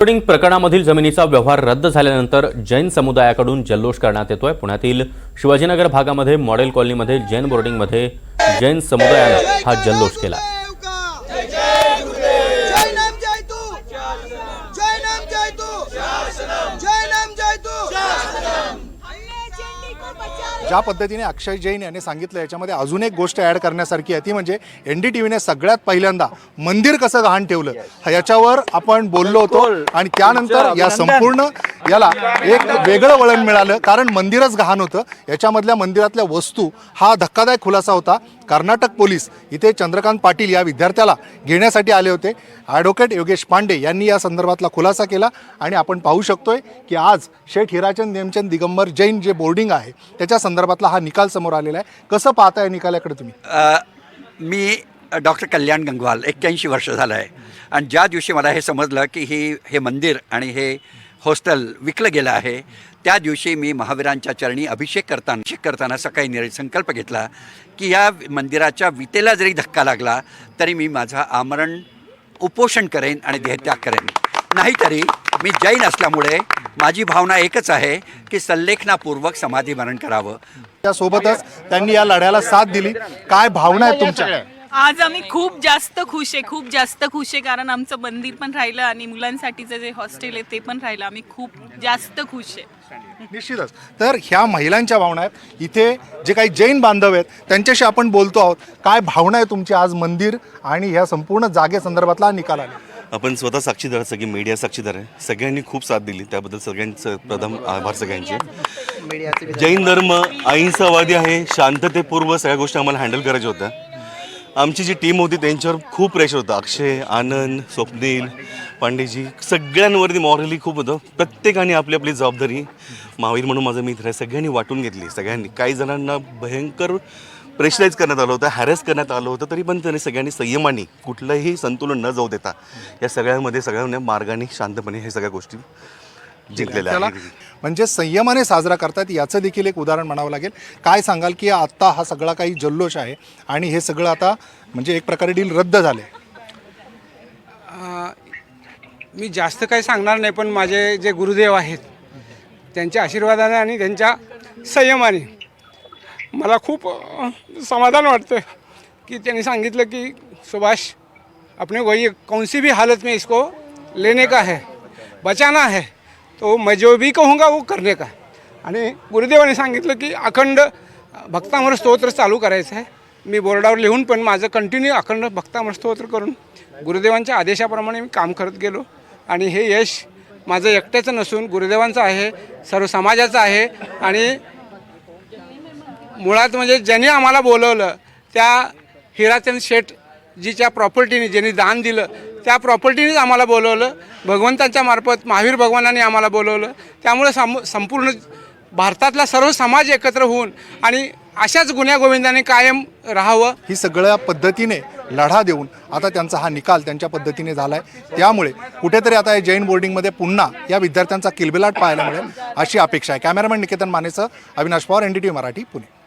Loading प्रकरणामधील जमिनीचा व्यवहार रद्द झाल्यानंतर जैन समुदायाकडून जल्लोष करण्यात येतोय. पुण्यातील शिवाजीनगर भागामध्ये मॉडेल कॉलनीमध्ये जैन बोर्डिंगमध्ये जैन समुदायानं हा जल्लोष केला जय नाम जय तू जय नाम जय तू जय नाम जय तू ज्या पद्धतीने अक्षय जैन यांनी सांगितलं याच्यामध्ये अजून एक गोष्ट ॲड करण्यासारखी आहे ती म्हणजे एन डी टी व्हीने सगळ्यात पहिल्यांदा मंदिर कसं गहाण ठेवलं? याच्यावर आपण बोललो होतो आणि त्यानंतर या संपूर्ण याला एक वेगळं वळण मिळालं. कारण मंदिरच गहाण होतं. याच्यामधल्या मंदिरातल्या वस्तू हा धक्कादायक खुलासा होता. कर्नाटक पोलीस इथे चंद्रकांत पाटील या विद्यार्थ्याला घेण्यासाठी आले होते. ॲडव्होकेट योगेश पांडे यांनी या संदर्भातला खुलासा केला आणि आपण पाहू शकतोय की आज शेठ हिराचंद नेमचंद दिगंबर जैन जे बोर्डिंग आहे त्याच्या संदर्भातला हा निकाल समोर आलेला आहे. कसं पाहताय निकालाकडे तुम्ही? मी डॉक्टर कल्याण गंगवाल एक्क्याऐंशी वर्ष झालं आहे. आणि ज्या दिवशी मला हे समजलं की ही हे मंदिर आणि हे हॉस्टेल विकलं गेलं आहे. त्या दिवशी मी महावीरांच्या चरणी अभिषेक करताना अभिषेक करताना सकाळी निर् संकल्प घेतला की या मंदिराच्या विटेला जरी धक्का लागला तरी मी माझा आमरण उपोषण करेन आणि देहत्याग करेन. नाहीतरी मी जैन असल्यामुळे माझी भावना एकच आहे की संलेखनापूर्वक समाधी मरण करावं. त्यासोबतच त्यांनी या लढ्याला साथ दिली. काय भावना आहेत तुमच्या? आज आम्ही खूप जास्त खुश आहे खूप जास्त खुश आहे कारण आमचं मंदिर पण राहिलं आणि मुलांसाठीचं जे हॉस्टेल आहे ते पण राहिलं. आम्ही खूप जास्त खुश आहे. निश्चितच. तर ह्या महिलांच्या भावना आहेत. इथे जे काही जैन बांधव आहेत त्यांच्याशी आपण बोलतो आहोत. काय भावना आहे तुमची आज मंदिर आणि ह्या संपूर्ण जागेसंदर्भातला निकाल आला? आपण स्वतः साक्षीदार आहोत, सगळी मीडिया साक्षीदार आहे. सगळ्यांनी खूप साथ दिली. त्याबद्दल सगळ्यांचं प्रथम आभार सगळ्यांचे. जैन धर्म अहिंसावादी आहे शांततेपूर्व सगळ्या गोष्टी आम्हाला हँडल करायच्या होत्या. आमची जी टीम होती त्यांच्यावर खूप प्रेशर होतं. अक्षय आनंद स्वप्नील पांडेजी सगळ्यांवरती मॉरली खूप होतं. प्रत्येकाने आपली आपली जबाबदारी महावीर म्हणून माझा मित्र आहे. सगळ्यांनी वाटून घेतली. सगळ्यांनी काही जणांना भयंकर प्रेशराईज करण्यात आलं होतं हॅरेस करण्यात आलं होतं तरी पण त्यांनी सगळ्यांनी संयमाने कुठलंही संतुलन न जाऊ देता या सगळ्यामध्ये सगळ्यांना मार्गाने शांतपणे हे सगळ्या गोष्टी त्याला आहेत म्हणजे संयमाने साजरा करतात याचं देखील एक उदाहरण म्हणावं लागेल. काय सांगाल की आत्ता हा सगळा काही जल्लोष आहे आणि हे सगळं आता म्हणजे एक प्रकारे डील रद्द झाले मी जास्त काही सांगणार नाही पण माझे जे गुरुदेव आहेत त्यांच्या आशीर्वादाने आणि त्यांच्या संयमाने मला खूप समाधान वाटतं की त्यांनी सांगितलं की सुभाष अपने वही कौन सी भी हालत में इसको लेने का है बचाना है तो मैं जो भी कहूँगा वो करने का आणि गुरुदेवाने सांगितलं की अखंड भक्तामर स्तोत्र चालू करायचं आहे. मी बोर्डावर लिहून पण माझं कंटिन्यू अखंड भक्तामर स्तोत्र करून गुरुदेवांच्या आदेशाप्रमाणे मी काम करत गेलो. आणि हे यश माझं एकट्याचं नसून गुरुदेवांचं आहे सर्व समाजाचं आहे. आणि मुळात म्हणजे ज्यांनी आम्हाला बोलवलं त्या हिराचंद शेठ जीच्या प्रॉपर्टीने ज्यांनी दान दिलं त्या प्रॉपर्टीनेच आम्हाला बोलवलं. भगवंतांच्या मार्फत महावीर भगवानाने आम्हाला बोलवलं. त्यामुळे सम संपूर्ण भारतातला सर्व समाज एकत्र होऊन आणि अशाच गुन्ह्यागोविंदाने कायम राहावं. ही सगळ्या पद्धतीने लढा देऊन आता त्यांचा हा निकाल त्यांच्या पद्धतीने झाला आहे त्यामुळे कुठेतरी आता या जैन बोर्डिंगमध्ये पुन्हा या विद्यार्थ्यांचा किलबिलाट पाहायला मिळेल अशी अपेक्षा आहे. Cameraman Niketan मानेचं Avinash Pawar N D T Marathi Pune.